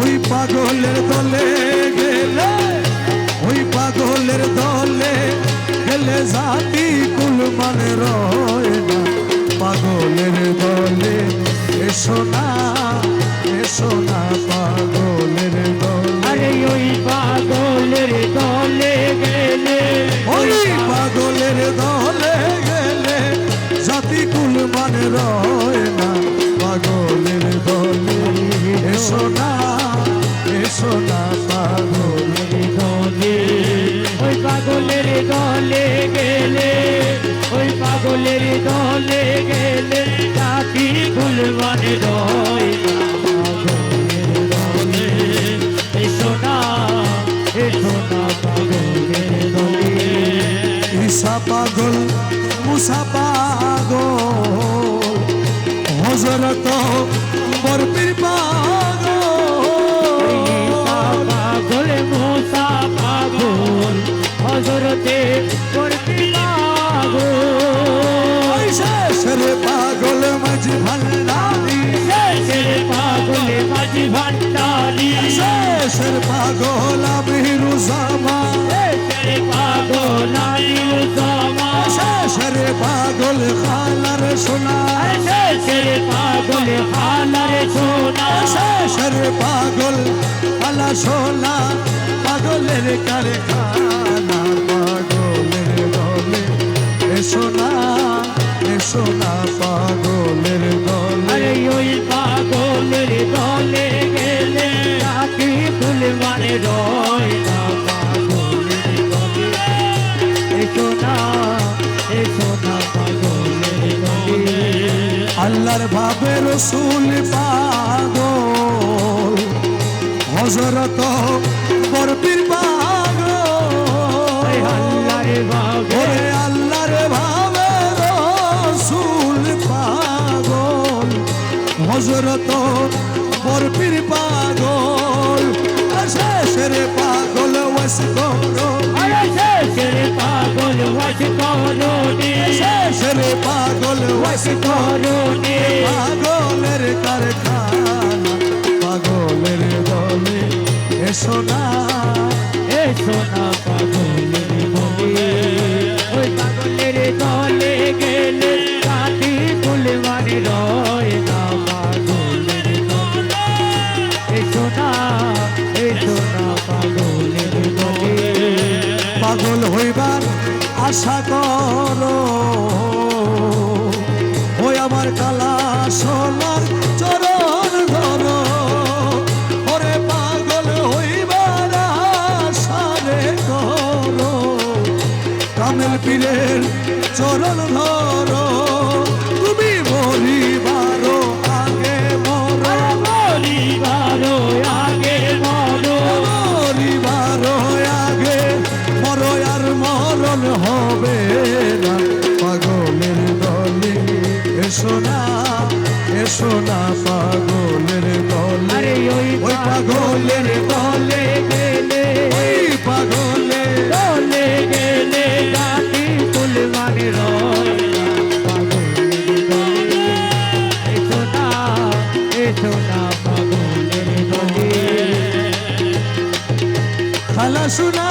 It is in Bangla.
ওই পাগলের দলে গেলে ওই পাগলের দলে গেলে জাতি কুল মানে রয় না। পাগলের দলে এসো না এসো না পাগলের দলে। আরে ওই পাগলের দলে গেলে। ওই পাগলের দলে গেলে জাতি কুল মানে রয় না। পাগলের দলে এসো না এসো না পাগলের দলে ওই পাগলের দলে গেলে, ওই পাগলের দলে গেলে জাতি ফুলবানে রয় ঈশা পাগল, মুসা পাগল হজরত বরপির পাগল মাঝি ভান্ডারি। শেষের পাগল আমিরু জামা শেষের পাগল আনিল জামা শেষের পাগল খালার সোনা। শেষের পাগল হালারে সোনা। শেষের পাগল খালা সোনা। পাগলের কারখানা পাগলের দলে। এসো না এসো না পাগলের দলে। ওই পাগলের দলে রয় না পাগলের দলে এসো না এসো না পাগলের দলে আল্লাহর ভাবে রসুল পাগল হজরত বরপির পাগল। আল্লাহর ভাবে আল্লাহর ভাবে রসুল পাগল হজরত বরপির পাগল। শেষের পাগল ওয়াস করো। শেষের পাগল ওয়াজ করোনি শেষের পাগল ওয়াস করোনি পাগলের কারখানা পাগল হইবার আশা করো। ওই আমার কালা সোনার চরণ ধরো। ওরে পাগল হইবার আশা রে করো। কামেল পীরের চরণ ধরো। এসো না পাগলের দলে ওই পাগলের দলে গেলে ওই পাগলের দলে গেলে রাতি ফুল মানে রয় না পাগলের দলে খালা শোনা